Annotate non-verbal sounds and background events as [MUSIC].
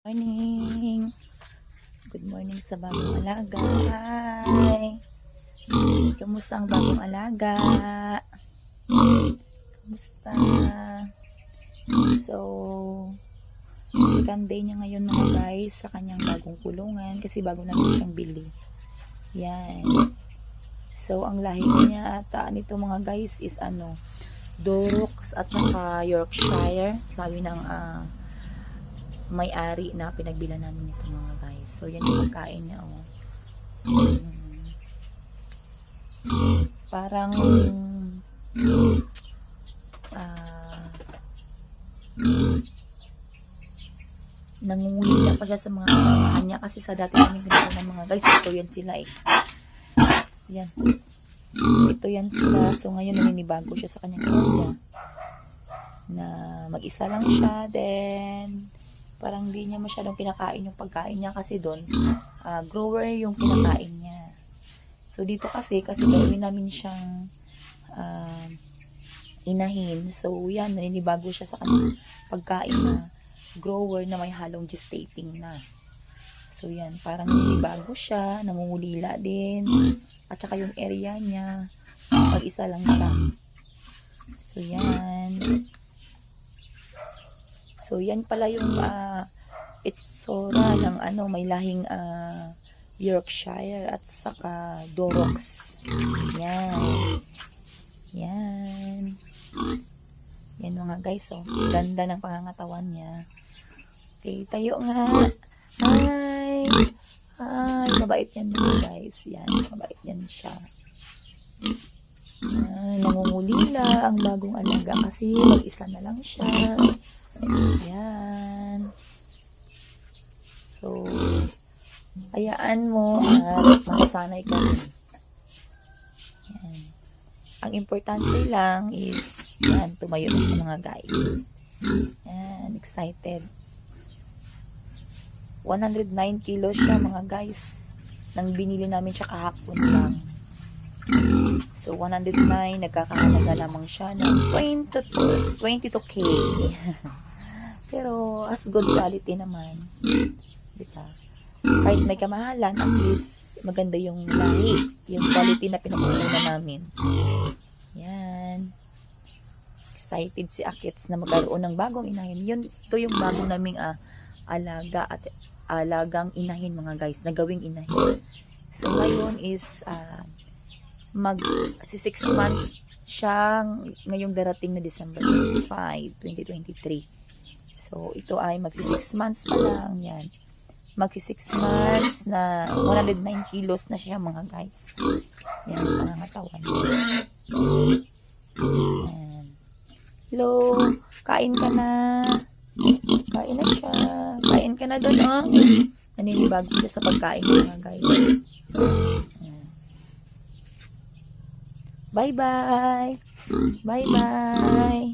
Morning! Good morning sa bagong alaga. Hi! Kamusta ang bagong alaga? Kamusta? So, second day niya ngayon mga guys sa kanyang bagong kulungan kasi bago namin siyang bili. Yan. So, ang lahi niya ata nito mga guys is ano, Dorux at saka Yorkshire. Sabi ng ah, may-ari na pinagbilan namin ito mga guys. So, yan yung pagkain niya, oh. Mm. Parang, ah, nangungulila pa siya sa mga kasamahan niya kasi sa dati namin pinagbilan ng mga guys, ito yan sila eh. Yan. Ito yan sila. So, ngayon naninibago siya sa kanyang area na mag-isa lang siya. Then, parang hindi niya masyadong pinakain yung pagkain niya kasi doon, ah, grower yung pinakain niya. So, dito kasi, kasi gawin namin siyang ah, inahin. So, yan, naninibago siya sa kanyang pagkain na grower na may halong gestating na. So, yan, parang naninibago siya, nangungulila din. At saka yung area niya, pag-isa lang siya. So, yan. So, yan pala yung uh, itsura ng ano, may lahing ah, Yorkshire at saka Dorux. Yan. Yan. Yan mga guys, oh. Ganda ng pangangatawan niya. Okay, tayo nga. Hi! Hi! Mabait yan mga guys. Yan, mabait yan siya. Yan, nangungulila ang bagong alaga kasi mag-isa na lang siya. Yan. So, hayaan mo at masasanay ka rin. Yan. Ang importante lang is, yan, tumayo na mga guys. Yan, excited. 109 kilos siya mga guys. Nang binili namin siya kahapon lang. So, 109, nagkakahalaga lamang siya ng 20 22k. [LAUGHS] Pero, as good quality naman. Diba? Kahit may kamahalan, at least maganda yung lahi. Yung quality na pinag-uunan namin. Yan. Excited si Akits na magkaroon ng bagong inahin. Yun, ito yung bagong naming ah, alaga at alagang inahin mga guys, na gawing inahin. So, ngayon is ah, mag si 6 months siya ngayong darating na December 25, 2023. So, ito ay magsi 6 months pa lang yan. Magsi 6 months na 109 kilos na siya mga guys. Yan, pangangatawan. Yan. Hello, kain ka na. Kain na siya. Kain ka na doon, oh. Naninibago siya sa pagkain mga guys. Bye-bye. Bye-bye.